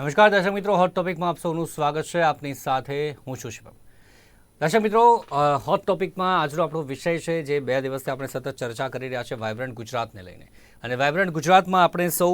નમસ્કાર, દર્શક મિત્રો. હોટ ટોપિકમાં આપ સૌનું સ્વાગત છે. આપની સાથે હું છું શિવમ. દર્શક મિત્રો હોટ ટોપિકમાં આજનો આપણો વિષય છે જે બે દિવસથી આપણે સતત ચર્ચા કરી રહ્યા છે વાઇબ્રન્ટ ગુજરાતને લઈને. અને વાઇબ્રન્ટ ગુજરાતમાં આપણે સૌ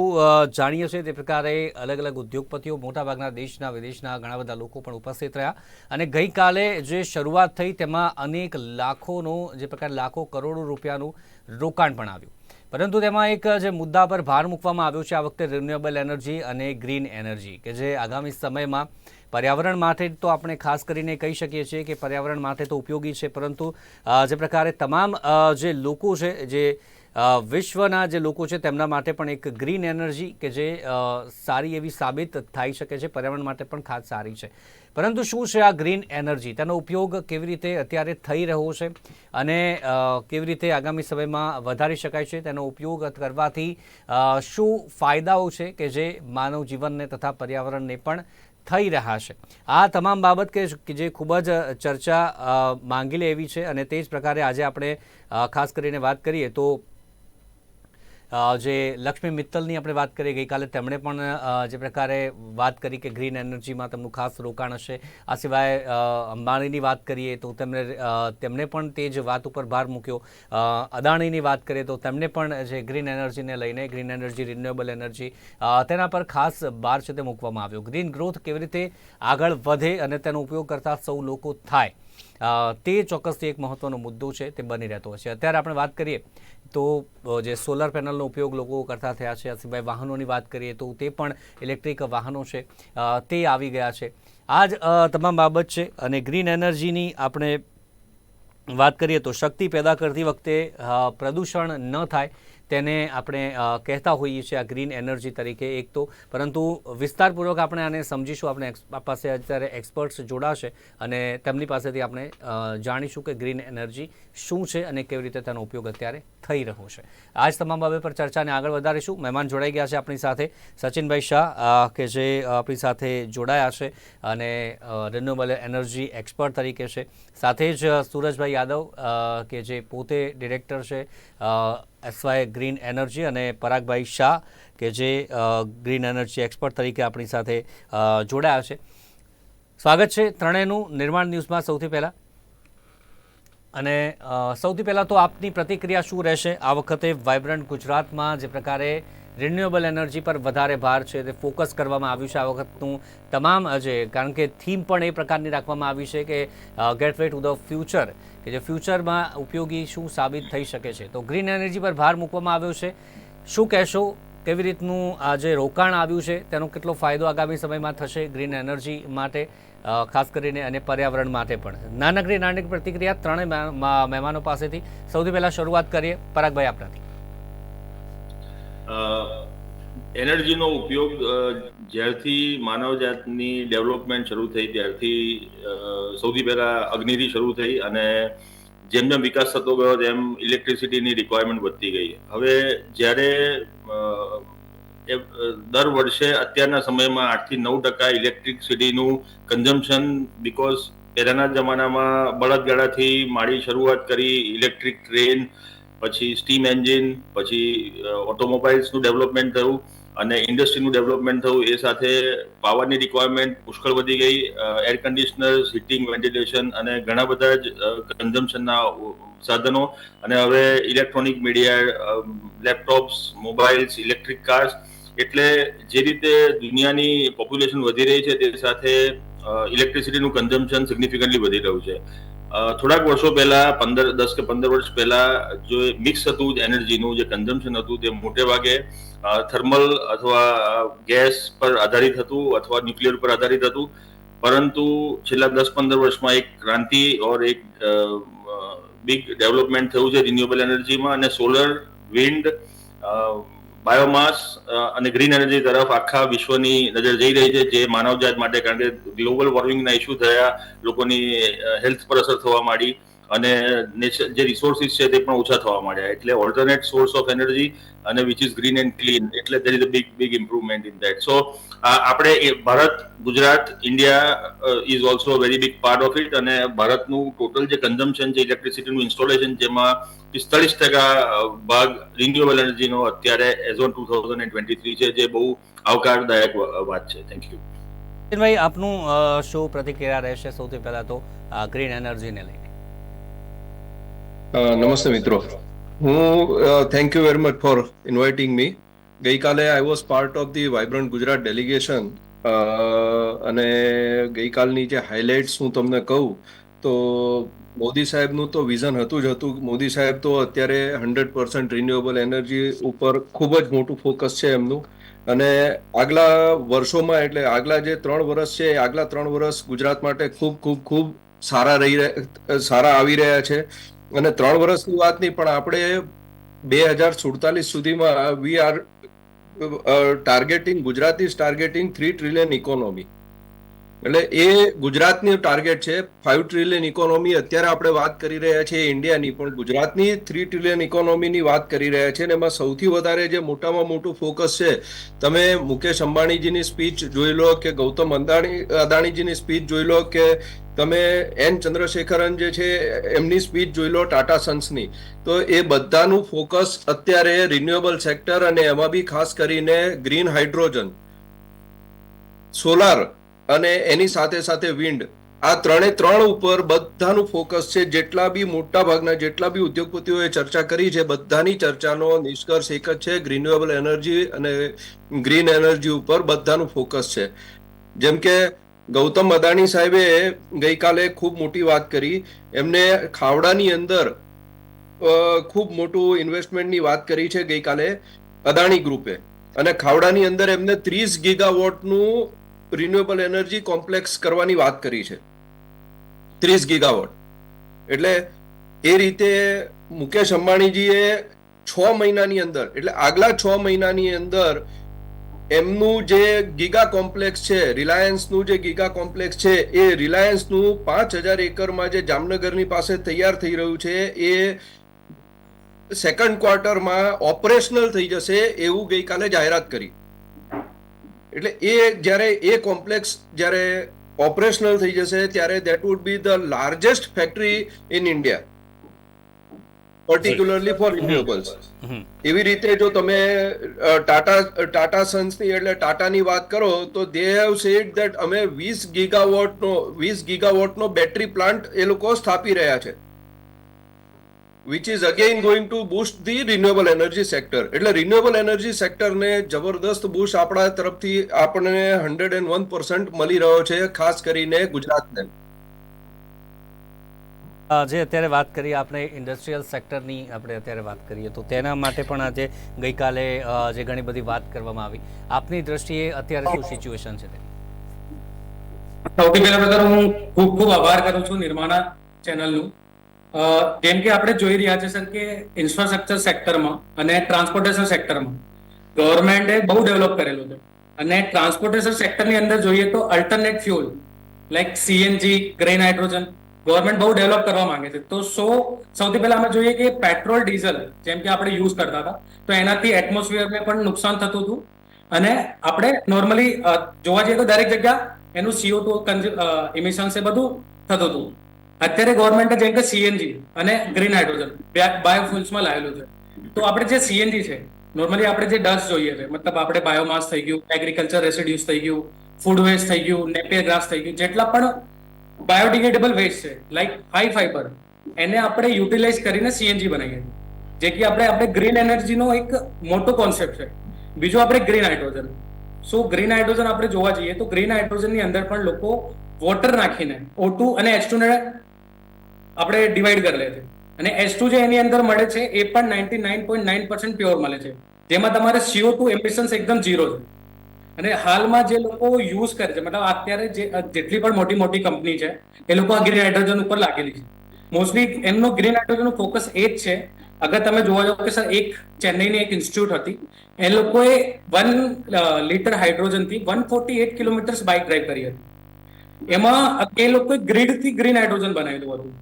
જાણીએ છીએ તે પ્રકારે અલગ અલગ ઉદ્યોગપતિઓ મોટાભાગના દેશના, વિદેશના ઘણા બધા લોકો પણ ઉપસ્થિત રહ્યા. અને ગઈકાલે જે શરૂઆત થઈ તેમાં અનેક લાખોનું, જે પ્રકારે લાખો કરોડો રૂપિયાનું રોકાણ પણ આવ્યું. પરંતુ તેમાં એક જે મુદ્દા પર ભાર મૂકવામાં આવ્યો છે, આ વખતે રિન્યુએબલ એનર્જી અને ગ્રીન એનર્જી કે જે આગામી સમયમાં પર્યાવરણ માટે તો આપણે ખાસ કરીને કહી શકીએ છીએ કે પર્યાવરણ માટે તો ઉપયોગી છે, પરંતુ જે પ્રકારે તમામ જે લોકો છે, જે વિશ્વના જે લોકો છે તેમના માટે પણ એક ગ્રીન એનર્જી કે જે સારી એવી સાબિત થઈ શકે છે, પર્યાવરણ માટે પણ ખાસ સારી છે. પરંતુ શું છે આ ગ્રીન એનર્જી? તેનો ઉપયોગ કેવી રીતે અત્યારે થઈ રહ્યો છે અને કેવી રીતે આગામી સમયમાં વધારી શકાય છે? તેનો ઉપયોગ કરવાથી શું ફાયદાઓ છે કે જે માનવ જીવનને તથા પર્યાવરણને પણ થઈ રહ્યા છે? આ તમામ બાબત કે જે ખૂબ જ ચર્ચા માંગી લે એવી છે અને તે જ પ્રકારે આજે આપણે ખાસ કરીને વાત કરીએ તો જે લક્ષ્મી મિત્તલની આપણે વાત કરીએ, ગઈકાલે તેમણે પણ જે પ્રકારે વાત કરી કે ગ્રીન એનર્જીમાં તેમનું ખાસ રોકાણ હશે, આ સિવાય અંબાણીની વાત કરીએ તો તેમણે તેમણે પણ તે જ વાત ઉપર ભાર મૂક્યો. અદાણીની વાત કરીએ તો તેમને પણ જે ગ્રીન એનર્જીને લઈને ગ્રીન એનર્જી રિન્યુએબલ એનર્જી તેના પર ખાસ ભાર છે તે મૂકવામાં આવ્યો. ગ્રીન ગ્રોથ કેવી રીતે આગળ વધે અને તેનો ઉપયોગ કરતા સૌ લોકો થાય? તે ચોક્કસથી એક મહત્વનો મુદ્દો છે, તે બની રહેતો છે અત્યારે આપણે વાત કરીએ તો જે સોલર પેનલનો ઉપયોગ લોકો કરતા થયા છે, આ સિવાય વાહનોની વાત કરીએ તો તે પણ ઇલેક્ટ્રિક વાહનો છે. તે આવી ગયા છે. આ જ તમામ બાબત છે અને ગ્રીન એનર્જીની આપણે વાત કરીએ તો શક્તિ પેદા કરતી વખતે પ્રદૂષણ ન થાય. તેને આપણે કહેતા હોઈએ છીએ આ ગ્રીન એનર્જી તરીકે એક તો. પરંતુ વિસ્તારપૂર્વક આપણે આને સમજીશું. આપણે પાસે અત્યારે એક્સપર્ટ્સ જોડાશે અને તેમની પાસેથી આપણે જાણીશું કે ગ્રીન એનર્જી શું છે અને કેવી રીતે તેનો ઉપયોગ અત્યારે થઈ રહ્યો છે. આ જ તમામ બાબત પર ચર્ચાને આગળ વધારીશું. મહેમાન જોડાઈ ગયા છે આપણી સાથે. સચિનભાઈ શાહ કે જે આપણી સાથે જોડાયા છે અને રિન્યુએબલ એનર્જી એક્સપર્ટ તરીકે છે. સાથે જ સુરજભાઈ યાદવ કે જે પોતે ડિરેક્ટર છે એસવાય ગ્રીન એનર્જી અને પરાગભાઈ શાહ, કે જે ગ્રીન એનર્જી એક્સપર્ટ તરીકે આપણી સાથે જોડાયા છે. સ્વાગત છે ત્રણેયનું નિર્માણ ન્યૂઝમાં સૌથી પહેલાં. અને સૌથી પહેલાં તો આપની પ્રતિક્રિયા શું રહેશે? આ વખતે વાઇબ્રન્ટ ગુજરાતમાં જે પ્રકારે રિન્યુએબલ એનર્જી પર વધારે ભાર છે તે ફોકસ કરવામાં આવ્યું છે. આ વખતનું તમામ જે, કારણ કે થીમ પણ એ પ્રકારની રાખવામાં આવી છે કે gate way to the future કે જે ફ્યુચરમાં ઉપયોગી શું સાબિત થઈ શકે છે. તો ગ્રીન એનર્જી પર ભાર મૂકવામાં આવ્યો છે. શું કહેશો? કેવી રીતનું આ જે રોકાણ આવ્યું છે, તેનો કેટલો ફાયદો આગામી સમયમાં થશે ગ્રીન એનર્જી માટે ખાસ કરીને અને પર્યાવરણ માટે પણ? નાનકડી નાનકડી પ્રતિક્રિયા ત્રણેય મહેમા- મહેમાનો પાસેથી. સૌથી પહેલાં શરૂઆત કરીએ. પરાગભાઈ, આપનાથી. એનર્જીનો ઉપયોગ જ્યારથી જ્યારથી માનવજાતની ડેવલપમેન્ટ શરૂ થઈ, ત્યારથી સૌથી પહેલા અગ્નિથી શરૂ થઈ અને જેમ જેમ વિકાસ થતો ગયો, તેમ ઇલેક્ટ્રિસિટીની રિક્વાયરમેન્ટ વધતી ગઈ. હવે જ્યારે દર વર્ષે અત્યારના સમયમાં આઠથી નવ ટકા ઇલેક્ટ્રિસિટીનું કન્ઝમ્પશન બિકોઝ પહેલાના જમાનામાં બળદગાડાથી માળી શરૂઆત કરી ઇલેક્ટ્રિક ટ્રેન પછી સ્ટીમ એન્જિન પછી ઓટોમોબાઈલ્સનું ડેવલપમેન્ટ થયું અને ઇન્ડસ્ટ્રીનું ડેવલપમેન્ટ થયું. એ સાથે પાવરની રિક્વાયરમેન્ટ પુષ્કળ વધી ગઈ. એર કન્ડિશનર્સ હીટિંગ વેન્ટિલેશન અને ઘણા બધા જ કન્ઝમ્પશનના સાધનો. અને હવે electronic media laptops mobiles electric cars એટલે જે રીતે દુનિયાની પોપ્યુલેશન વધી રહી છે, તે સાથે ઇલેક્ટ્રિસિટીનું કન્ઝમ્પશન સિગ્નિફિકન્ટલી વધી રહ્યું છે. થોડાક વર્ષો પહેલા, પંદર, દસ કે પંદર વર્ષ પહેલા જો મિક્સ હતું એનર્જીનું, જે કન્ઝમ્પશન હતું, તે મોટે ભાગે થર્મલ અથવા ગેસ પર આધારિત હતું અથવા ન્યુક્લિયર પર આધારિત હતું. પરંતુ છેલ્લા દસ, પંદર વર્ષમાં એક ક્રાંતિ ઓર એક બિગ ડેવલપમેન્ટ થયું છે રિન્યુએબલ એનર્જીમાં અને સોલર વિન્ડ બાયોમાસ અને ગ્રીન એનર્જી તરફ આખા વિશ્વની નજર જઈ રહી છે, જે માનવજાત માટે, કારણ કે ગ્લોબલ વોર્મિંગના ઇસ્યુ થયા, લોકોની હેલ્થ પર અસર થવા માંડી. અને જે રિસોર્સિસ છે તે પણ ઓછા થવા માંડ્યા. એટલે ઓલ્ટરનેટ સોર્સ ઓફ એનર્જી અને which is green and clean એટલે there is a big big improvement in that so આપણે Bharat, Gujarat India is also very big part of it અને ભારતનું ટોટલ જે કન્ઝમ્પશન છે ઇલેક્ટ્રિસિટીનું ઇન્સ્ટોલેશન જેમાં પિસ્તાળીસ ટકા ભાગ રિન્યુએબલ એનર્જીનો અત્યારે as on two thousand and twenty three છે, જે બહુ આવકારદાયક વાત છે. થેન્ક યુ ભાઈ આપનું શું પ્રતિક્રિયા રહેશે સૌથી પહેલા તો ગ્રીન એનર્જીને લઈને. નમસ્તે મિત્રો. હું thank you very much for inviting me ગઈકાલે I was part of the vibrant Gujarat delegation અને ગઈકાલની જે હાઇલાઇટ્સ હું તમને કહું, તો મોદી સાહેબનું તો વિઝન હતું જ હતું. મોદી સાહેબ તો અત્યારે હંડ્રેડ પર્સન્ટ રિન્યુએબલ એનર્જી ઉપર ખૂબ જ મોટું ફોકસ છે એમનું. અને આગલા વર્ષોમાં એટલે આગલા જે ત્રણ વર્ષ છે આગલા ત્રણ વર્ષ ગુજરાત માટે ખૂબ ખૂબ ખૂબ સારા રહી સારા આવી રહ્યા છે. અને ત્રણ વર્ષની વાત નહીં, પણ આપણે બે હજાર સુડતાલીસ સુધીમાં we are targeting Gujarat is targeting three trillion economy એટલે એ ગુજરાતની ટાર્ગેટ છે. ફાઇવ ટ્રિલિયન ઇકોનોમી અત્યારે આપણે વાત કરી રહ્યા છીએ ઇન્ડિયાની પણ ગુજરાતની થ્રી ટ્રિલિયન ઇકોનોમીની વાત કરી રહ્યા છે અને એમાં સૌથી વધારે જે મોટામાં મોટું ફોકસ છે, તમે મુકેશ અંબાણીજીની સ્પીચ જોઈ લો કે ગૌતમ અંદાણી, અદાણીજીની સ્પીચ જોઈ લો કે તમે એન ચંદ્રશેખરન જે છે એમની સ્પીચ જોઈ લો ટાટા સન્સની તો એ બધાનું ફોકસ અત્યારે રિન્યુએબલ સેક્ટર અને એમાં બી ખાસ કરીને ગ્રીન હાઇડ્રોજન સોલાર અને એની સાથે સાથે વિન્ડ આ ત્રણે ત્રણ ઉપર બધાનું ફોકસ છે. જેટલા બી મોટા ભાગના જેટલા બી ઉદ્યોગપતિઓએ ચર્ચા કરી છે, બધાની ચર્ચાનો નિષ્કર્ષ એક જ છે. રિન્યુએબલ એનર્જી અને ગ્રીન એનર્જી ઉપર બધાનું ફોકસ છે. જેમ કે ગૌતમ અદાણી સાહેબે ગઈકાલે ખૂબ મોટી વાત કરી. એમને ખાવડાની અંદર ખૂબ મોટું ઇન્વેસ્ટમેન્ટની વાત કરી છે ગઈકાલે અદાણી ગ્રુપે. અને ખાવડાની અંદર એમને ત્રીસ ગીગાવોટનું રિન્યુએબલ એનર્જી કોમ્પ્લેક્સ કરવાની વાત કરી છે. ત્રીસ ગીગાવોટ એટલે એ રીતે મુકેશ અંબાણીજીએ છ મહિનાની અંદર, એટલે આગલા છ મહિનાની અંદર એમનું જે ગીગા કોમ્પ્લેક્સ છે, રિલાયન્સનું જે ગીગા કોમ્પ્લેક્સ છે, એ રિલાયન્સનું પાંચ હજાર એકરમાં જે જામનગરની પાસે તૈયાર થઈ રહ્યું છે, એ સેકન્ડ ક્વાર્ટરમાં ઓપરેશનલ થઈ જશે એવું ગઈકાલે જાહેરાત કરી. એટલે એ જ્યારે એ કોમ્પ્લેક્સ જ્યારે ઓપરેશનલ થઈ જશે ત્યારે that would be the largest factory in India particularly for renewables એવી રીતે જો તમે ટાટા ટાટા સન્સની એટલે ટાટાની વાત કરો તો દે હેવ સેડ દેટ અમે વીસ ગીગાવોટનો વીસ ગીગાવોટનો બેટરી પ્લાન્ટ એ લોકો સ્થાપી રહ્યા છે. Which is again going to boost the renewable energy sector એટલે રિન્યુએબલ એનર્જી સેક્ટરને જબરદસ્ત બુસ્ટ આપણા તરફથી આપણને હંડ્રેડ એન્ડ વન પર્સન્ટ મળી રહ્યો છે ખાસ કરીને ગુજરાતને. જે અત્યારે વાત કરીએ આપણે ઇન્ડસ્ટ્રીયલ સેક્ટરની આપણે અત્યારે વાત કરીએ તો તેના માટે પણ આજે ગઈકાલે જે ઘણી બધી વાત કરવામાં આવી. આપની દ્રષ્ટિએ અત્યારે શું સિચ્યુએશન છે સૌથી પહેલા બધા હું ખૂબ ખૂબ આભાર કરું છું નિર્માણા ચેનલનું. જેમ કે આપણે જોઈ રહ્યા છે, સર, કે ઇન્ફ્રાસ્ટ્રક્ચર સેક્ટરમાં અને ટ્રાન્સપોર્ટેશન સેક્ટરમાં ગવર્મેન્ટે બહુ ડેવલપ કરેલું છે. અને ટ્રાન્સપોર્ટેશન સેક્ટરની અંદર જોઈએ તો alternate fuel like CNG green hydrogen government બહુ ડેવલપ કરવા માંગે છે. તો સો, સૌથી પહેલા અમે જોઈએ કે પેટ્રોલ ડીઝલ જેમ કે આપણે યુઝ કરતા હતા, તો એનાથી એટમોસ્ફિયરને પણ નુકસાન થતું હતું. અને આપણે નોર્મલી જોવા જઈએ તો દરેક જગ્યા એનું સીઓ ટુ ઇમિશન્સ એ બધું થતું હતું. અત્યારે ગવર્મેન્ટે જેમ કે સીએનજી અને ગ્રીન હાઇડ્રોજન બાયોફ્યુલ્સમાં લાવેલું છે. તો આપણે જે સીએનજી છે નોર્મલી આપણે જે ડસ્ટ જોઈએ છે, મતલબ આપણે બાયોમાસ થઈ ગયું એગ્રીકલ્ચર રેસિડ્યુસ થઈ ગયું ફૂડ વેસ્ટ થઈ ગયું નેપિયર ગ્રાસ થઈ ગયું, જેટલા પણ બાયોડિગ્રેડેબલ વેસ્ટ છે લાઈક હાઈ ફાઈબર એને આપણે યુટિલાઇઝ કરીને સીએનજી બનાવીએ જે કે આપણે આપણે ગ્રીન એનર્જીનો એક મોટો કોન્સેપ્ટ છે. બીજું આપણે green hydrogen so green hydrogen આપણે જોવા જઈએ તો ગ્રીન હાઇડ્રોજનની અંદર પણ લોકો વોટર નાખીને ઓટુ અને H2 ને આપણે ડિવાઈડ કરી લે છે અને H2 જે એની અંદર મળે છે, એ પણ ninety nine point nine percent pure મળે છે. જેમાં તમારે સીઓ ટુ એમિશન્સ એકદમ ઝીરો છે. અને હાલમાં જે લોકો યુઝ કરે છે, મતલબ અત્યારે જે જેટલી પણ મોટી મોટી કંપની છે, એ લોકો આ ગ્રીન હાઇડ્રોજન ઉપર લાગેલી છે. મોસ્ટલી એમનો ગ્રીન હાઇડ્રોજનનું ફોકસ એ જ છે. અગર તમે જોવા જાઓ કે સર, એક ચેન્નઈની એક ઇન્સ્ટિટ્યૂટ હતી, એ લોકોએ one litre હાઇડ્રોજનથી one forty eight kilometres bike drive કરી હતી. એમાં એ લોકોએ ગ્રીડથી ગ્રીન હાઇડ્રોજન બનાવેલું હતું.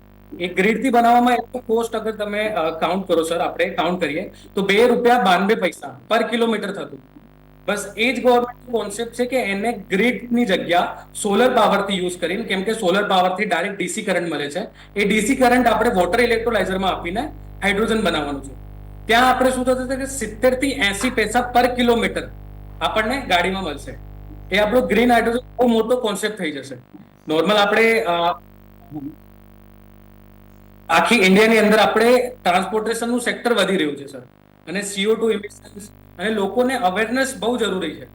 ગ્રીડથી બનાવવામાં એટલો કોસ્ટ અગર તમે કાઉન્ટ કરો સર આપણે કાઉન્ટ કરીએ, તો બે રૂપિયા બાનવે પૈસા પર કિલોમીટર થતું. બસ એ જ ગવર્મેન્ટ કોન્સેપ્ટ છે કે એને ગ્રીડની જગ્યા સોલર પાવરથી યુઝ કરીને, કેમ કે સોલર પાવરથી ડાયરેક્ટ ડીસી કરંટ મળે છે. એ ડીસી કરંટ આપણે વોટર ઇલેક્ટ્રોલાઇઝરમાં આપીને હાઇડ્રોજન બનાવવાનું છે. ત્યાં આપણે શું થતું હતું કે સિત્તેરથી એસી પૈસા પર કિલોમીટર આપણને ગાડીમાં મળશે. એ આપણો ગ્રીન હાઇડ્રોજન બહુ મોટો કોન્સેપ્ટ થઈ જશે. નોર્મલ આપણે આખી ઇન્ડિયાની અંદર આપણે ટ્રાન્સપોર્ટેશનનું સેક્ટર વધી રહ્યું છે, સર. અને સીઓ ટુ ઇમિશન્સ અને લોકોને અવેરનેસ બહુ જરૂરી છે.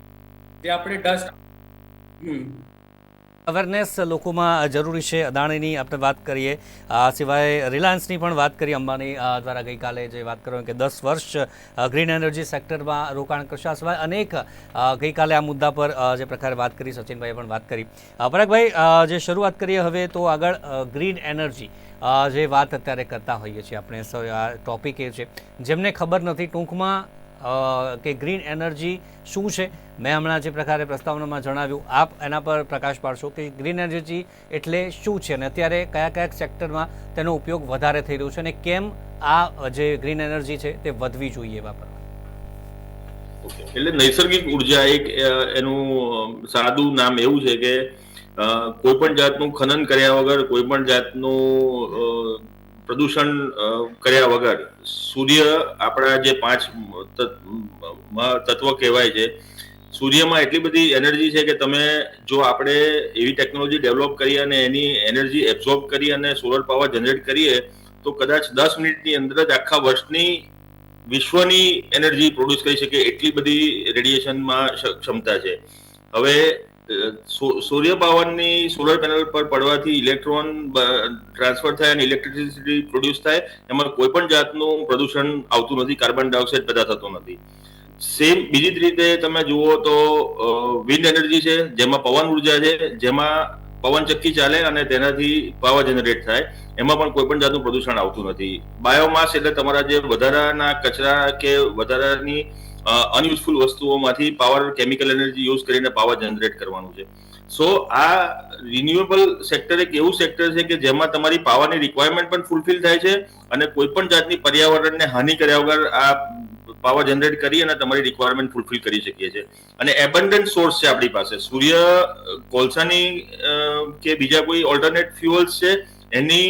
જે આપણે ડસ્ટ હમ. અવેરનેસ લોકોમાં જરૂરી છે. અદાણીની આપણે વાત કરીએ. આ સિવાય રિલાયન્સની પણ વાત કરી અંબાણી દ્વારા ગઈકાલે જે વાત કરવામાં કે દસ વર્ષ ગ્રીન એનર્જી સેક્ટરમાં રોકાણ કરશે. સિવાય અનેક ગઈકાલે આ મુદ્દા પર જે પ્રકારે વાત કરી, સચિનભાઈએ પણ વાત કરી. પરાગભાઈ જે શરૂઆત કરીએ હવે તો આગળ ગ્રીન એનર્જી જે વાત અત્યારે કરતા હોઈએ છીએ આપણે. આ ટોપિક એ છે. જેમને ખબર નથી ટૂંકમાં કે ગ્રીન એનર્જી શું છે? મેં હમણાં જે પ્રકારે પ્રસ્તાવનામાં જણાવ્યું, આપ એના પર પ્રકાશ પાડશો કે ગ્રીન એનર્જી એટલે શું છે અને અત્યારે કયા કયા સેક્ટરમાં તેનો ઉપયોગ વધારે થઈ રહ્યો છે અને કેમ આ જે ગ્રીન એનર્જી છે તે વધવી જોઈએ વાપરવા એટલે નૈસર્ગિક ઊર્જા એક એનું સાદું નામ એવું છે કે કોઈ પણ જાતનું ખનન કર્યા વગર કોઈ પણ જાતનું પ્રદૂષણ કર્યા વગર સૂર્ય આપણા જે પાંચ તત્વ કહેવાય છે, સૂર્યમાં એટલી બધી એનર્જી છે કે તમે જો આપણે એવી ટેકનોલોજી ડેવલપ કરી અને એની એનર્જી એબ્ઝોર્બ કરી અને સોલર પાવર જનરેટ કરીએ, તો કદાચ દસ મિનિટની અંદર જ આખા વર્ષની વિશ્વની એનર્જી પ્રોડ્યુસ કરી શકે એટલી બધી રેડિયેશનમાં ક્ષમતા છે. હવે સૂર્ય પાવરની સોલર પેનલ પર પડવાથી ઇલેક્ટ્રોન ટ્રાન્સફર થાય અને ઇલેક્ટ્રિસિટી પ્રોડ્યુસ થાય, એમાં કોઈ પણ જાતનું પ્રદૂષણ આવતું નથી કાર્બન ડાયોક્સાઇડ પેદા થતો નથી. સેમ બીજી જ રીતે તમે જુઓ તો વિન્ડ એનર્જી છે, જેમાં પવન ઊર્જા છે, જેમાં પવન ચક્કી ચાલે અને તેનાથી પાવર જનરેટ થાય, એમાં પણ કોઈ પણ જાતનું પ્રદૂષણ આવતું નથી. બાયોમાસ એટલે તમારા જે વધારાના કચરા કે વધારાની અનયુઝફુલ વસ્તુઓમાંથી પાવર કેમિકલ એનર્જી યુઝ કરીને પાવર જનરેટ કરવાનું છે. સો, આ રિન્યુએબલ સેક્ટર એક એવું સેક્ટર છે કે જેમાં તમારી પાવરની રિક્વાયરમેન્ટ પણ ફૂલફિલ થાય છે અને કોઈ પણ જાતની પર્યાવરણને હાનિ કર્યા વગર આ પાવર જનરેટ કરી અને તમારી રિક્વાયરમેન્ટ ફૂલફિલ કરી શકીએ છીએ. અને એબન્ડન્ટ સોર્સ છે આપણી પાસે. સૂર્ય, કોલસાની કે બીજા કોઈ ઓલ્ટરનેટ ફ્યુઅલ્સ છે, એની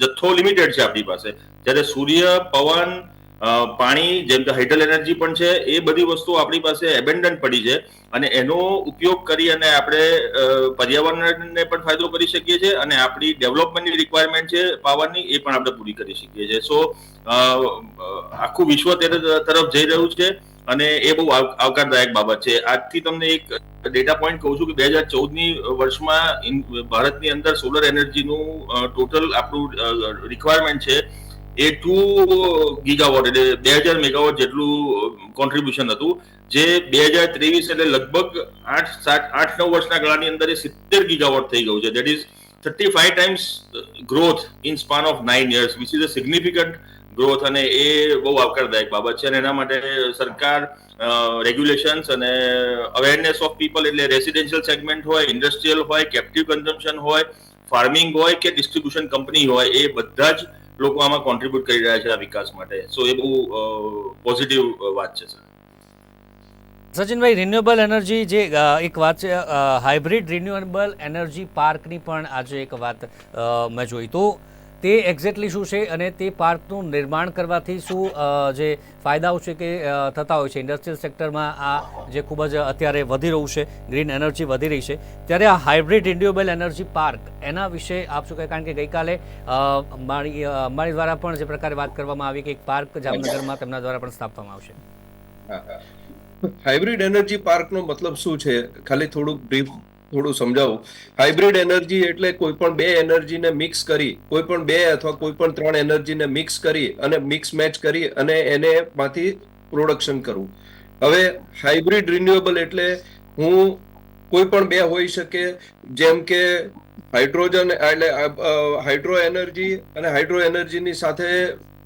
જથ્થો લિમિટેડ છે આપણી પાસે. જ્યારે સૂર્ય, પવન પાણી જેમ કે હાઇડલ એનર્જી પણ છે, એ બધી વસ્તુઓ આપણી પાસે એબેન્ડન્ટ પડી છે અને એનો ઉપયોગ કરી અને આપણે પર્યાવરણને પણ ફાયદો કરી શકીએ છીએ અને આપણી ડેવલપમેન્ટની રિક્વાયરમેન્ટ છે પાવરની એ પણ આપણે પૂરી કરી શકીએ છીએ. સો આખું વિશ્વ તરફ જઈ રહ્યું છે અને એ બહુ આવ- આવકારદાયક બાબત છે. આજથી તમને એક ડેટા પોઈન્ટ કહું છું કે બે હજાર ચૌદની વર્ષમાં ભારતની અંદર સોલર એનર્જીનું ટોટલ આપણું રિક્વાયરમેન્ટ છે એ ટુ ગીગાવોટ એટલે બે હજાર મેગાવોટ જેટલું કોન્ટ્રીબ્યુશન હતું. જે બે હજાર ત્રેવીસ એટલે લગભગ આઠ, સાત, આઠ, નવ વર્ષના ગાળાની અંદર એ સિત્તેર ગીગાવોટ થઈ ગયું છે. That is thirty five times growth in span of nine years which is a significant growth અને એ બહુ આવકારદાયક બાબત છે અને એના માટે સરકાર રેગ્યુલેશન્સ અને અવેરનેસ ઓફ પીપલ એટલે રેસિડેન્શિયલ સેગમેન્ટ હોય ઇન્ડસ્ટ્રીયલ હોય કેપ્ટિવ કન્ઝમ્પશન હોય ફાર્મિંગ હોય કે ડિસ્ટ્રીબ્યુશન કંપની હોય, એ બધા જ લોકો આમાં કોન્ટ્રીબ્યુટ કરી રહ્યા છે આ વિકાસ માટે. સો એ બહુ પોઝિટિવ વાત છે સર સચિનભાઈ રિન્યુએબલ એનર્જી જે એક વાત છે હાઇબ્રિડ રિન્યુએબલ એનર્જી પાર્કની પણ આજે એક વાત મેં જોઈ. તો તે એક્ઝેક્ટલી શું છે અને તે પાર્કનું નિર્માણ કરવાથી શું જે ફાયદાઓ છે કે થતા હોય છે? ઇન્ડસ્ટ્રીયલ સેક્ટરમાં આ જે ખૂબ જ અત્યારે વધી રહ્યું છે ગ્રીન એનર્જી વધી રહી છે, ત્યારે આ હાઇબ્રિડ રિન્યુએબલ એનર્જી પાર્ક એના વિશે આપ શું કહે? કારણ કે ગઈકાલે મારી અંબાણી દ્વારા પણ જે પ્રકારે વાત કરવામાં આવી કે એક પાર્ક જામનગરમાં તેમના દ્વારા પણ સ્થાપવામાં આવશે. હાઇબ્રિડ એનર્જી પાર્કનો મતલબ શું છે? ખાલી થોડુંક બ્રીફ થોડું સમજાવું. હાઇબ્રિડ એનર્જી એટલે કોઈ પણ બે એનર્જીને મિક્સ કરી, કોઈ પણ બે અથવા કોઈ પણ ત્રણ એનર્જીને મિક્સ કરી અને મિક્સ મેચ કરી અને એને માંથી પ્રોડક્શન કરવું હવે હાઇબ્રિડ રિન્યુએબલ એટલે હું કોઈ પણ બે હોઈ શકે, જેમ કે હાઇડ્રોજન એટલે હાઇડ્રો એનર્જી અને હાઇડ્રો એનર્જીની સાથે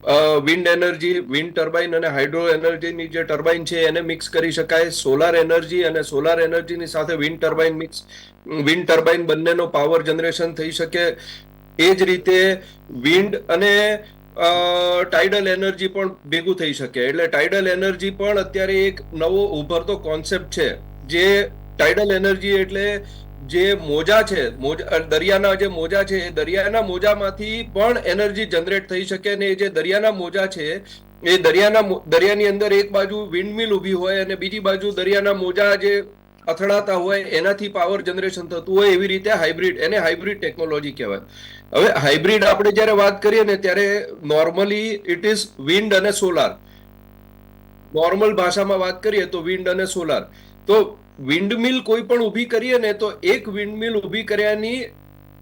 વિન્ડ એનર્જી વિન્ડ ટર્બાઇન અને હાઇડ્રો એનર્જીની જે ટર્બાઇન છે એને મિક્સ કરી શકાય. સોલાર એનર્જી અને સોલાર એનર્જીની સાથે wind turbine mix wind turbine બંનેનો પાવર જનરેશન થઈ શકે. એ જ રીતે વિન્ડ અને ટાઇડલ એનર્જી પણ ભેગું થઈ શકે. એટલે ટાઇડલ એનર્જી પણ અત્યારે એક નવો ઉભરતો કોન્સેપ્ટ છે. જે ટાઇડલ એનર્જી એટલે જે મોજા છે, મોજા દરિયાના જે મોજા છે, એ દરિયાના મોજામાંથી પણ એનર્જી જનરેટ થઈ શકે અને એ જે દરિયાના મોજા છે, એ દરિયાના દરિયાની અંદર એક બાજુ વિન્ડમિલ ઊભી હોય અને બીજી બાજુ દરિયાના મોજા જે અથડાતા હોય, એનાથી પાવર જનરેશન થતું હોય એવી રીતે હાઇબ્રિડ એને હાઇબ્રિડ ટેકનોલોજી કહેવાય. હવે હાઇબ્રિડ આપણે જ્યારે વાત કરીએ ને ત્યારે નોર્મલી ઇટ ઇઝ વિન્ડ અને સોલાર નોર્મલ ભાષામાં વાત કરીએ તો વિન્ડ અને સોલાર તો વિન્ડમિલ કોઈ પણ ઊભી કરીએ ને તો એક વિન્ડમિલ ઊભી કર્યાની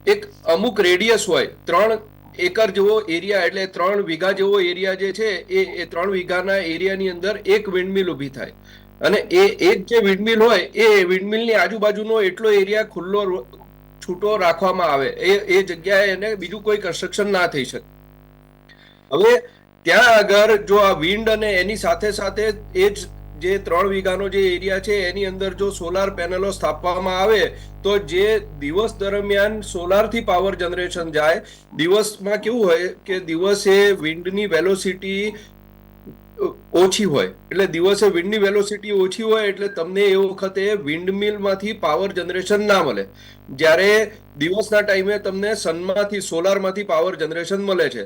એક અમુક રેડિયસ હોય. ત્રણ એકર જેવો એરિયા એટલે ત્રણ વીઘા જેવો એરિયા જે છે, એ એ ત્રણ વીઘાના એરિયાની અંદર એક વિન્ડમિલ ઊભી થાય. અને એ એક જે વિન્ડમિલ હોય, એ વિન્ડમિલની આજુબાજુનો એટલો એરિયા ખુલ્લો છૂટો રાખવામાં આવે. એ એ જગ્યાએ એને બીજું કોઈ કન્સ્ટ્રક્શન ના થઈ શકે. હવે ત્યાં આગળ જો આ વિન્ડ અને એની સાથે સાથે એ જ જે ત્રણ વીઘાનો જે એરિયા છે, એની અંદર જો સોલાર પેનલો સ્થાપવામાં આવે, તો જે દિવસ દરમિયાન સોલારથી પાવર જનરેશન જાય, દિવસમાં કેવું હોય કે દિવસે વિન્ડની વેલોસિટી ઓછી હોય. એટલે દિવસે વિન્ડની વેલોસિટી ઓછી હોય, એટલે તમને એ વખતે વિન્ડમિલમાંથી પાવર જનરેશન ના મળે. જ્યારે દિવસના ટાઈમે તમને સનમાંથી સોલારમાંથી પાવર જનરેશન મળે છે.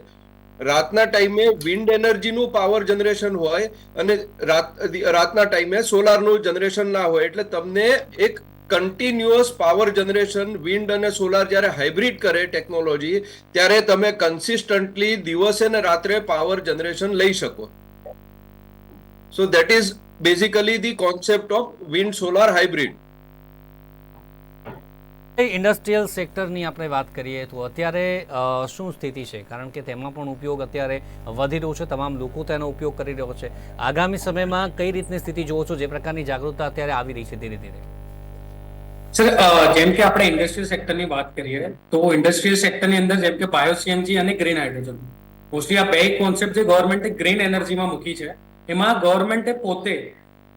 રાતના ટાઈમે વિન્ડ એનર્જીનું પાવર જનરેશન હોય અને રાત, રાતના ટાઈમે સોલારનું જનરેશન ના હોય, એટલે તમને એક કન્ટિન્યુઅસ પાવર જનરેશન, વિન્ડ અને સોલાર જ્યારે હાઇબ્રિડ કરે ટેકનોલોજી, ત્યારે તમે કન્સિસ્ટન્ટલી દિવસે ને રાત્રે પાવર જનરેશન લઈ શકો. So that is basically the concept of wind solar hybrid industrial સેક્ટરની આપણે વાત કરીએ તો અત્યારે શું સ્થિતિ છે? કારણ કે તેમાં પણ ઉપયોગ અત્યારે વધી રહ્યો છે. તમામ લોકો તેનો ઉપયોગ કરી રહ્યો છે. આગામી સમયમાં કઈ રીતની સ્થિતિ જોવો છો? જે પ્રકારની જાગૃતતા અત્યારે આવી રહી છે ધીરે ધીરે. સર જેમ કે આપણે ઇન્ડસ્ટ્રીયલ સેક્ટરની વાત કરીએ, તો ઇન્ડસ્ટ્રીયલ સેક્ટરની અંદર જેમ કે બાયોસીએનજી અને ગ્રીન હાઇડ્રોજન. મોસ્ટલી આ બે કોન્સેપ્ટ જે ગવર્મેન્ટે ગ્રીન એનર્જીમાં મૂકી છે, એમાં ગવર્મેન્ટે પોતે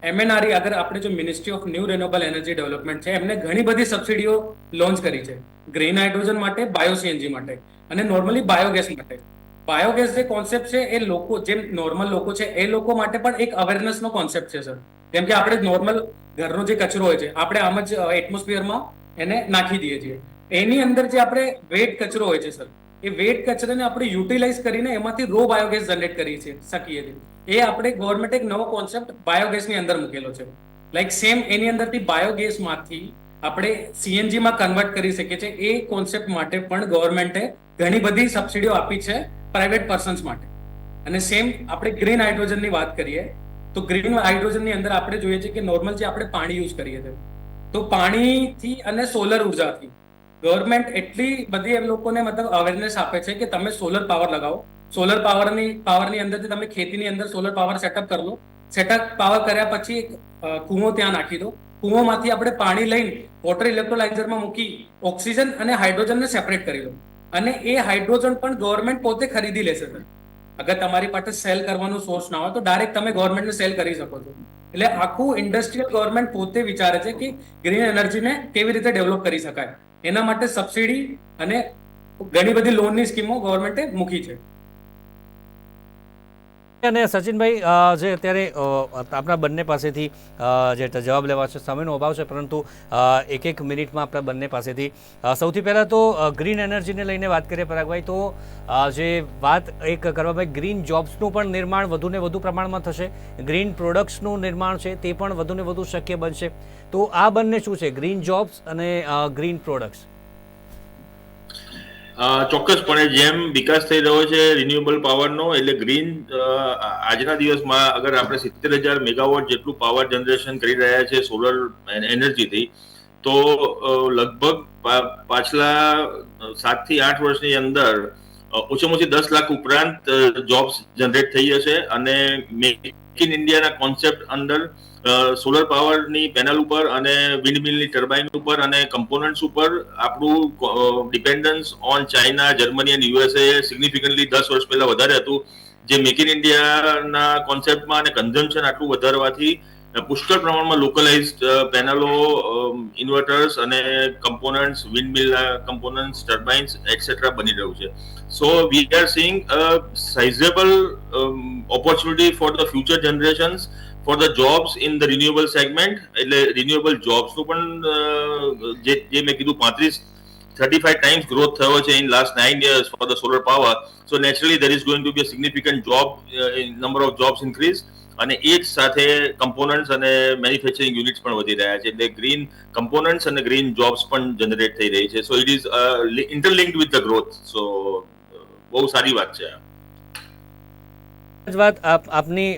એમએનઆરઈ અગર આપણે જો ministry of new renewable energy development છે, એમને ઘણી બધી સબસિડીઓ લોન્ચ કરી છે. ગ્રીન હાઇડ્રોજન માટે બાયો માટે અને નોર્મલી બાયોગેસ માટે. બાયોગેસ જે કોન્સેપ્ટ છે, એ લોકો, જેમ નોર્મલ લોકો છે, એ લોકો માટે પણ એક અવેરનેસનો કોન્સેપ્ટ છે સર કેમ કે આપણે નોર્મલ ઘરનો જે કચરો હોય છે, આપણે આમ જ એટમોસ્ફિયરમાં એને નાખી દઈએ છીએ. એની અંદર જે આપણે વેટ કચરો હોય છે સર એ વેટ કચરાને આપણે યુટિલાઇઝ કરીને એમાંથી રો બાયોગેસ જનરેટ કરી શકીએ છીએ. એ આપણે ગવર્મેન્ટ એક નવો કોન્સેપ્ટ બાયોગેસની અંદર મૂકેલો છે. લાઈક સેમ એની અંદરથી બાયોગેસમાંથી આપણે સીએનજીમાં કન્વર્ટ કરી શકીએ છીએ. એ કોન્સેપ્ટ માટે પણ ગવર્મેન્ટે ઘણી બધી સબસિડીઓ આપી છે પ્રાઇવેટ પર્સન્સ માટે. અને સેમ આપણે ગ્રીન હાઇડ્રોજનની વાત કરીએ, તો ગ્રીન હાઇડ્રોજનની અંદર આપણે જોઈએ છીએ કે નોર્મલ જે આપણે પાણી યુઝ કરીએ છીએ. તો પાણીથી અને સોલર ઉર્જાથી ગવર્મેન્ટ એટલી બધી એમ લોકોને મતલબ અવેરનેસ આપે છે કે તમે સોલર પાવર લગાવો. સોલર પાવરની પાવરની અંદરથી તમે ખેતીની અંદર સોલર પાવર સેટઅપ કરી લો. સેટઅપ પાવર કર્યા પછી એક કૂવો ત્યાં નાખી દો. કૂવોમાંથી આપણે પાણી લઈને વોટર ઇલેક્ટ્રોલાઇઝરમાં મૂકી ઓક્સિજન અને હાઇડ્રોજનને સેપરેટ કરી લો. અને એ હાઇડ્રોજન પણ ગવર્મેન્ટ પોતે ખરીદી લેશે. સર અગર તમારી પાસે સેલ કરવાનો સોર્સ ના હોય તો ડાયરેક્ટ તમે ગવર્મેન્ટને સેલ કરી શકો છો. એટલે આખું ઇન્ડસ્ટ્રીયલ ગવર્મેન્ટ પોતે વિચારે છે કે ગ્રીન એનર્જીને કેવી રીતે ડેવલપ કરી શકાય. એના માટે સબસિડી અને ઘણી બધી લોનની સ્કીમો ગવર્મેન્ટે મૂકી છે. અને સચિનભાઈ જે અત્યારે આપણા બંને પાસેથી જે જવાબ લેવા છે, સમયનો અભાવ છે, પરંતુ એક એક મિનિટમાં આપણા બંને પાસેથી સૌથી પહેલાં તો ગ્રીન એનર્જીને લઈને વાત કરીએ પરાગભાઈ, તો જે વાત એક કરવામાં ગ્રીન જોબ્સનું પણ નિર્માણ વધુને વધુ પ્રમાણમાં થશે, ગ્રીન પ્રોડક્ટ્સનું નિર્માણ છે, તે પણ વધુને વધુ શક્ય બનશે. તો આ બંને શું છે? ગ્રીન જોબ્સ અને ગ્રીન પ્રોડક્ટ્સ. ચોક્કસપણે જેમ વિકાસ થઈ રહ્યો છે રિન્યુએબલ પાવરનો એટલે ગ્રીન આજના દિવસમાં અગર આપણે સિત્તેર હજાર મેગાવોટ જેટલું પાવર જનરેશન કરી રહ્યા છે સોલર એનર્જીથી તો લગભગ પાછલા સાતથી આઠ વર્ષની અંદર ઓછામાં ઓછી દસ લાખ ઉપરાંત જોબ્સ જનરેટ થઈ હશે અને મેક ઇન ઇન્ડિયાના કોન્સેપ્ટ અંદર સોલર પાવરની પેનલ ઉપર અને વિન્ડ મિલની ટર્બાઇન ઉપર અને કમ્પોનન્ટ્સ ઉપર આપણું ડિપેન્ડન્સ ઓન ચાઇના જર્મની અને યુએસએ સિગ્નિફિકન્ટલી દસ વર્ષ પહેલા વધારે હતું. જે મેક ઇન ઇન્ડિયાના કોન્સેપ્ટમાં અને કન્ઝમ્પશન આટલું વધારવાથી પુષ્કળ પ્રમાણમાં લોકલાઇઝ પેનલો ઇન્વર્ટર્સ અને components windmill components turbines etcetera બની રહ્યું છે. So we are seeing sizeable opportunity for the future generations for the jobs in the renewable segment એટલે રિન્યુએબલ જોબ્સનું પણ જે જે મેં કીધું પાંત્રીસ થર્ટી ફાઈવ ટાઈમ્સ ગ્રોથ થયો છે in last nine years for the solar power so naturally there is going to be significant job number of jobs increase અને એ જ સાથે કમ્પોનન્ટ્સ અને મેન્યુફેક્ચરિંગ યુનિટ્સ પણ વધી રહ્યા છે. એટલે ગ્રીન કમ્પોનન્ટ્સ અને ગ્રીન જોબ્સ પણ જનરેટ થઈ રહી છે. So it is interlinked with the growth so બહુ સારી વાત છે વાત આપ આપની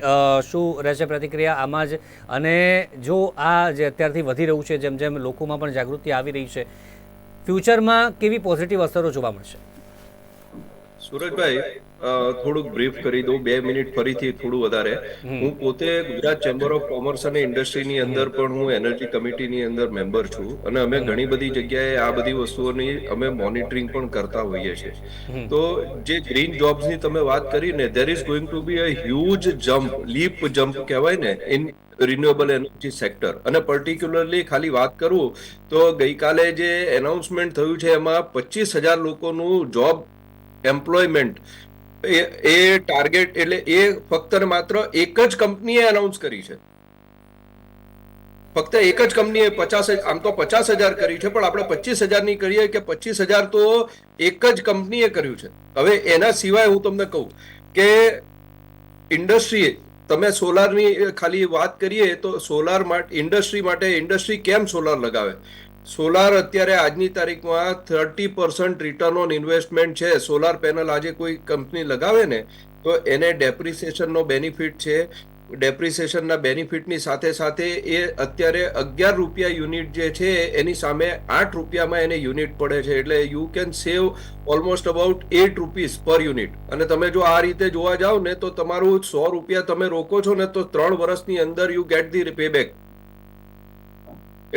શું રહેશે પ્રતિક્રિયા? આમાં જ. અને જો આ જે અત્યારથી વધી રહ્યું છે જેમ જેમ લોકોમાં પણ જાગૃતિ આવી રહી છે ફ્યુચરમાં કેવી પોઝિટિવ અસરો જોવા મળશે? સુરજભાઈ થોડુંક બ્રીફ કરી દઉં. બે મિનિટ ફરીથી થોડું વધારે. હું પોતે ગુજરાત ચેમ્બર ઓફ કોમર્સ અને ઇન્ડસ્ટ્રીની અંદર પણ હું એનર્જી કમિટીની અંદર મેમ્બર છું. અને અમે ઘણી બધી જગ્યાએ આ બધી વસ્તુઓની અમે મોનિટરિંગ પણ કરતા હોઈએ છીએ. તો જે ગ્રીન જોબ્સની તમે વાત કરી ને there is going to be a huge jump leap jump કહેવાય ને ઇન રિન્યુએબલ એનર્જી સેક્ટર અને પર્ટિક્યુલરલી ખાલી વાત કરું તો ગઈકાલે જે એનાઉન્સમેન્ટ થયું છે એમાં પચીસ હજાર લોકોનું જોબ એમ્પ્લોયમેન્ટ એ ટાર્ગેટ એટલે એ ફક્ત માત્ર એક જ કંપનીએ અનાઉન્સ કરી છે. ફક્ત એક જ કંપનીએ પચાસ આમ તો પચાસ હજાર કરી છે, પણ આપણે પચીસ હજારની કરીએ કે પચીસ હજાર તો એક જ કંપનીએ કર્યું છે. હવે એના સિવાય હું તમને કહું કે ઇન્ડસ્ટ્રીએ તમે સોલારની ખાલી વાત કરીએ તો સોલાર માટે ઇન્ડસ્ટ્રી માટે ઇન્ડસ્ટ્રી કેમ સોલાર લગાવે? સોલાર અત્યારે આજની તારીખમાં thirty percent return on investment છે. સોલાર પેનલ આજે કોઈ કંપની લગાવે ને, તો એને ડેપ્રિસિએશનનો બેનિફિટ છે. ડેપ્રિસિએશનના બેનિફિટની સાથે સાથે એ અત્યારે અગિયાર રૂપિયા યુનિટ જે છે, એની સામે આઠ રૂપિયામાં એને યુનિટ પડે છે. એટલે you can save almost about eight rupees per unit અને તમે જો આ રીતે જોવા જાઓ ને, તો તમારું સો રૂપિયા તમે રોકો છો ને, તો ત્રણ વર્ષની અંદર યુ ગેટ ધી પેબેક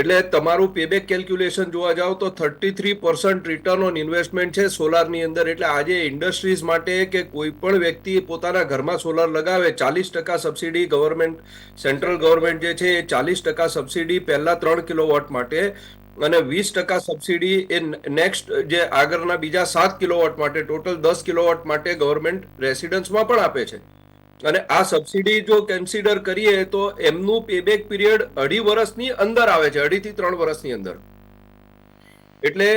એટલે તમારું પેબેક કેલ્ક્યુલેશન જોવા જાઓ તો thirty three percent return on investment છે સોલારની અંદર. એટલે આજે ઇન્ડસ્ટ્રીઝ માટે કે કોઈ પણ વ્યક્તિ પોતાના ઘરમાં સોલાર લગાવે, ચાલીસ ટકા સબસિડી ગવર્મેન્ટ સેન્ટ્રલ ગવર્મેન્ટ જે છે એ ચાલીસ ટકા સબસિડી પહેલા ત્રણ કિલોવોટ માટે અને વીસ ટકા સબસિડી એ નેક્સ્ટ જે આગળના બીજા સાત કિલોવોટ માટે ટોટલ દસ કિલોવોટ માટે ગવર્મેન્ટ રેસિડન્સમાં પણ આપે છે. અને આ સબસિડી જો કન્સિડર કરીએ તો એમનું પેબેક પીરિયડ અઢી વર્ષની અંદર આવે છે, અઢી થી ત્રણ વર્ષની અંદર. એટલે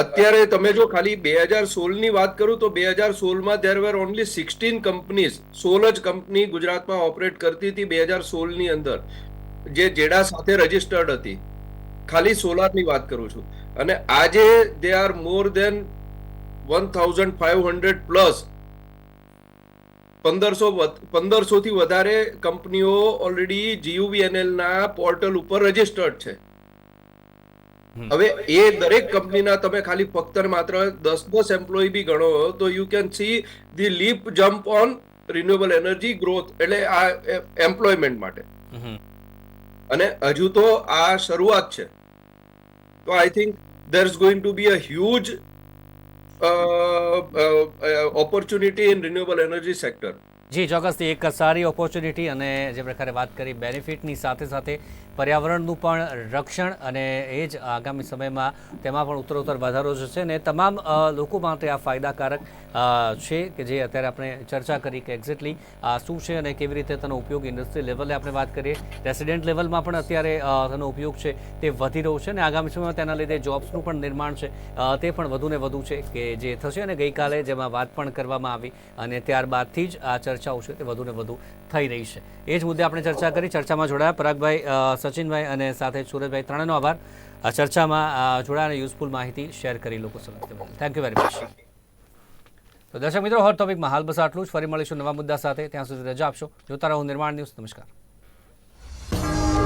અત્યારે તમે જો ખાલી બે હજાર સોળની વાત કરું તો બે હજાર સોળમાં there were only sixteen companies સોળ જ કંપની ગુજરાતમાં ઓપરેટ કરતી હતી બે હજાર સોળની અંદર, જે જેડા સાથે રજીસ્ટર્ડ હતી. ખાલી સોલારની વાત કરું છું. અને આજે they are more than one thousand five hundred plus પંદરસો પંદરસો થી વધારે કંપનીઓ ઓલરેડી જીયુવીએનએલ ના પોર્ટલ ઉપર રજીસ્ટર્ડ છે. હવે એ દરેક કંપનીના તમે ખાલી ફક્ત માત્ર દસ દસ એમ્પ્લોય બી ગણો તો you can see the leap jump on renewable energy growth એટલે આ એમ્પ્લોયમેન્ટ માટે. અને હજુ તો આ શરૂઆત છે. તો I think there is going to be a huge opportunity in renewable energy sector ji, ચોક્કસથી એક સારી ઓપોર્ચ્યુનિટી અને જે પ્રકારે વાત કરી બેનિફિટની સાથે સાથે પર્યાવરણનું પણ રક્ષણ અને એ જ આગામી સમયમાં તેમાં પણ ઉત્તરોત્તર વધારો જશે અને તમામ લોકો માટે આ ફાયદાકારક છે કે જે અત્યારે આપણે ચર્ચા કરી કે એક્ઝેક્ટલી આ શું છે અને કેવી રીતે તેનો ઉપયોગ ઇન્ડસ્ટ્રી લેવલે આપણે વાત કરીએ. રેસિડેન્ટ લેવલમાં પણ અત્યારે તેનો ઉપયોગ છે તે વધી રહ્યો છે અને આગામી સમયમાં તેના લીધે જોબ્સનું પણ નિર્માણ છે. તે પણ વધુને વધુ છે કે જે થશે અને ગઈકાલે જેમાં વાત પણ કરવામાં આવી અને ત્યારબાદથી જ આ ચર્ચાઓ છે તે વધુ ને વધુ થઈ રહી છે. એ જ મુદ્દે આપણે ચર્ચા કરી, ચર્ચામાં જોડાયા પરાગભાઈ સચિનભાઈ અને સાથે સુરજભાઈ ત્રણેયનો આભાર. આ ચર્ચામાં જોડાયા યુઝફુલ માહિતી શેર કરી લોકો સમજ થેન્ક યુ વેરી મચ તો દર્શક મિત્રો હોટ ટોપિકમાં હાલ બસ આટલું જ. ફરી મળીશું નવા મુદ્દા સાથે. ત્યાં સુધી રજા આપશો. જોતા રહો નિર્માણ ન્યૂઝ. નમસ્કાર.